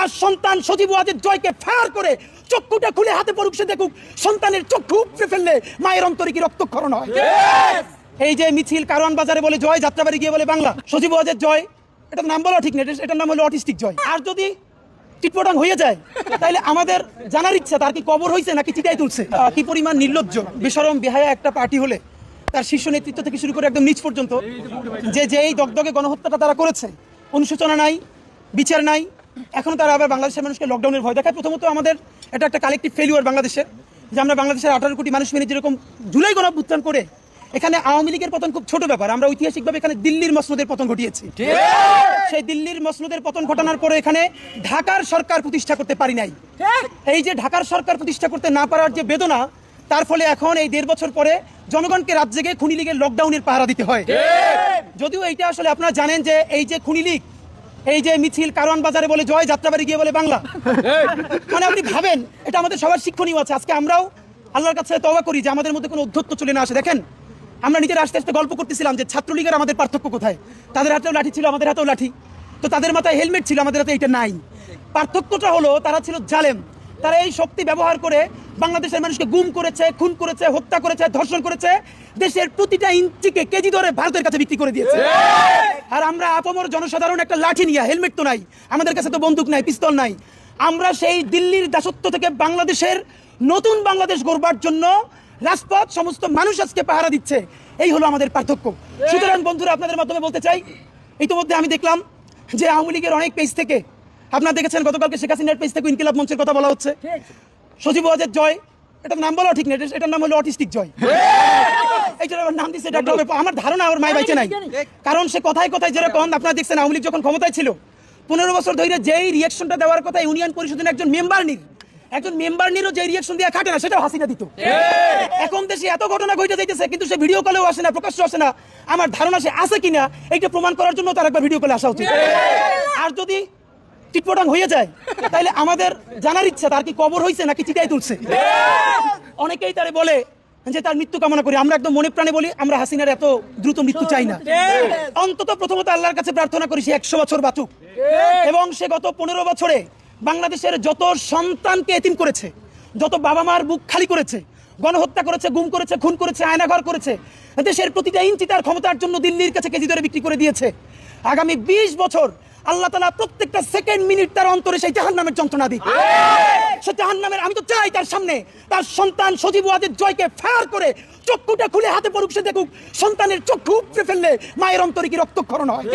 তার সন্তান সজীব ওয়াজেদ জয়কে ফায়ার করে চক্ষুটা খুলে হাতে পড়ুক সে দেখুক সন্তানের চক্ষু উপড়ে ফেললে মায়ের অন্তরে কি রক্তক্ষরণ হয়? এই যে মিছিল কারওয়ান বাজারে বলে জয় যাত্রাবাড়ি গিয়ে বলে বাংলা সজীব ওয়াজেদ জয় এটার নাম বলা ঠিক না এটার নাম হলো অটিস্টিক জয়। আর যদি টিটপটাং হয়ে যায় তাহলে আমাদের জানার ইচ্ছা তার কি কবর হয়েছে নাকি চিটাই তুলছে? কি পরিমাণ নির্লজ্জ বেসরম বেহায়া একটা পার্টি হলে তার শীর্ষ নেতৃত্ব থেকে শুরু করে একদম নিচ পর্যন্ত যে যেই দগদগে গণহত্যাটা তারা করেছে অনুশোচনা নাই বিচার নাই এখন তারা আবার বাংলাদেশের মানুষকে লকডাউনের ভয় দেখায়। প্রথমত আমাদের এটা একটা কালেকটিভ ফেলিওর বাংলাদেশের, যে আমরা বাংলাদেশের আঠারো কোটি মানুষ মিলে যেরকম জুলাই গণঅভ্যুত্থান করে, এখানে আওয়ামী লীগের পতন খুব ছোট ব্যাপার। আমরা ঐতিহাসিকভাবে এখানে দিল্লির মসনদের পতন ঘটিয়েছি। সেই দিল্লির মসনদের পতন ঘটানোর পরে এখানে ঢাকার সরকার প্রতিষ্ঠা করতে পারি নাই। এই যে ঢাকার সরকার প্রতিষ্ঠা করতে না পারার যে বেদনা, তার ফলে এখন এই দেড় বছর পরে জনগণকে রাত জেগে খুনি লীগের লকডাউনের পাহারা দিতে হয়। যদিও এইটা আসলে আপনারা জানেন যে এই যে খুনি লীগ এই যে মিছিল কারওয়ান বাজারে বলে জয় যাত্রাবাড়ি গিয়ে বলে বাংলা। মানে আপনি ভাবেন এটা আমাদের সবার শিক্ষণীয় আছে। আজকে আমরাও আল্লাহর কাছে তবা করি যে আমাদের মধ্যে কোনো অধ্যত্ব চলে না আসে। দেখেন আমরা নিজের আস্তে আস্তে গল্প করতেছিলাম যে ছাত্রলীগের আমাদের পার্থক্য কোথায়? তাদের হাতেও লাঠি ছিল আমাদের হাতেও লাঠি। তো তাদের মাথায় হেলমেট ছিল আমাদের হাতে এটা নাই। পার্থক্যটা হলো তারা ছিল জালেম। তারা এই শক্তি ব্যবহার করে বাংলাদেশের মানুষকে গুম করেছে খুন করেছে হত্যা করেছে ধর্ষণ করেছে দেশের প্রতিটা ইঞ্চিকে কেজি ধরে ভারতের কাছে বিক্রি করে দিয়েছে। আর আমরা আপমর জনসাধারণ একটা লাঠি নিয়ে হেলমেট তো নাই আমাদের কাছে তো বন্দুক নাই পিস্তল নাই। আমরা সেই দিল্লির দাসত্ব থেকে বাংলাদেশের নতুন বাংলাদেশ গড়বার জন্য রাজপথ সমস্ত মানুষ আজকে পাহারা দিচ্ছে। এই হলো আমাদের পার্থক্য। সুতরাং বন্ধুরা আপনাদের মাধ্যমে বলতে চাই ইতিমধ্যে আমি দেখলাম যে আওয়ামী লীগের অনেক পেজ থেকে আপনারা দেখেছেন গতকালকে শেখ হাসিনার পেজ থেকে ইনকিলাব মঞ্চের কথা বলা হচ্ছে। সজীব ওয়াজের জয়। এটার নাম বলা ঠিক না এটার নাম হলো অটিস্টিক জয়। এইটার আবার নাম দিচ্ছে ডক্টর আমার ধারণা আমার মায় বাইচে নাই। কারণ সে কথায় কথায় যেরকম আপনারা দেখছেন আওয়ামী লীগ যখন ক্ষমতায় ছিল পনেরো বছর ধরে যেই রিয়াকশনটা দেওয়ার কথা ইউনিয়ন পরিষদের একজন মেম্বার নির একজন মেম্বার নিরও যে রিয়াকশন দিয়ে খাটে না সেটাও হাসিনা দিত। এখন দেশে এত ঘটনা ঘটে যাইতেছে কিন্তু সে ভিডিও কলেও আসে না প্রকাশ্য আসে না। আমার ধারণা সে আছে কিনা এইটা প্রমাণ করার জন্য তার একবার ভিডিও কলে আসা উচিত। আর যদি টিটপটাং হয়ে যায়। তাহলে আমাদের জানার ইচ্ছা, তার কি কবর হয়েছে নাকি চিটাই তুলছে? অনেকেই তারে বলে যে তার মৃত্যু কামনা করি। আমরা একদম মনে প্রাণে বলি, আমরা হাসিনার এত দ্রুত মৃত্যু চাই না। অন্তত প্রথমত আল্লাহর কাছে প্রার্থনা করি সে একশো বছর বাঁচুক। এবং সে গত পনেরো বছরে বাংলাদেশের যত সন্তানকে এতিম করেছে, যত বাবা মার বুক খালি করেছে, গণহত্যা করেছে, গুম করেছে, খুন করেছে, আয়নাঘর করেছে, দেশের প্রতিটা ইঞ্চি তার ক্ষমতার জন্য দিল্লির কাছে কেজি ধরে বিক্রি করে দিয়েছে। আগামী বিশ বছর আল্লাহ তালা প্রত্যেকটা সেকেন্ড মিনিট তার অন্তরে সেই জাহান নামের যন্ত্রণা দিই সে জাহান নামের আমি তো চাই তার সামনে তার সন্তান সজীব ওয়াদের জয়কে ফায়ার করে চক্ষুটা খুলে হাতে পড়ুক সে দেখুক সন্তানের চক্ষু উপড়ে ফেললে মায়ের অন্তরে কি রক্তক্ষরণ হয়?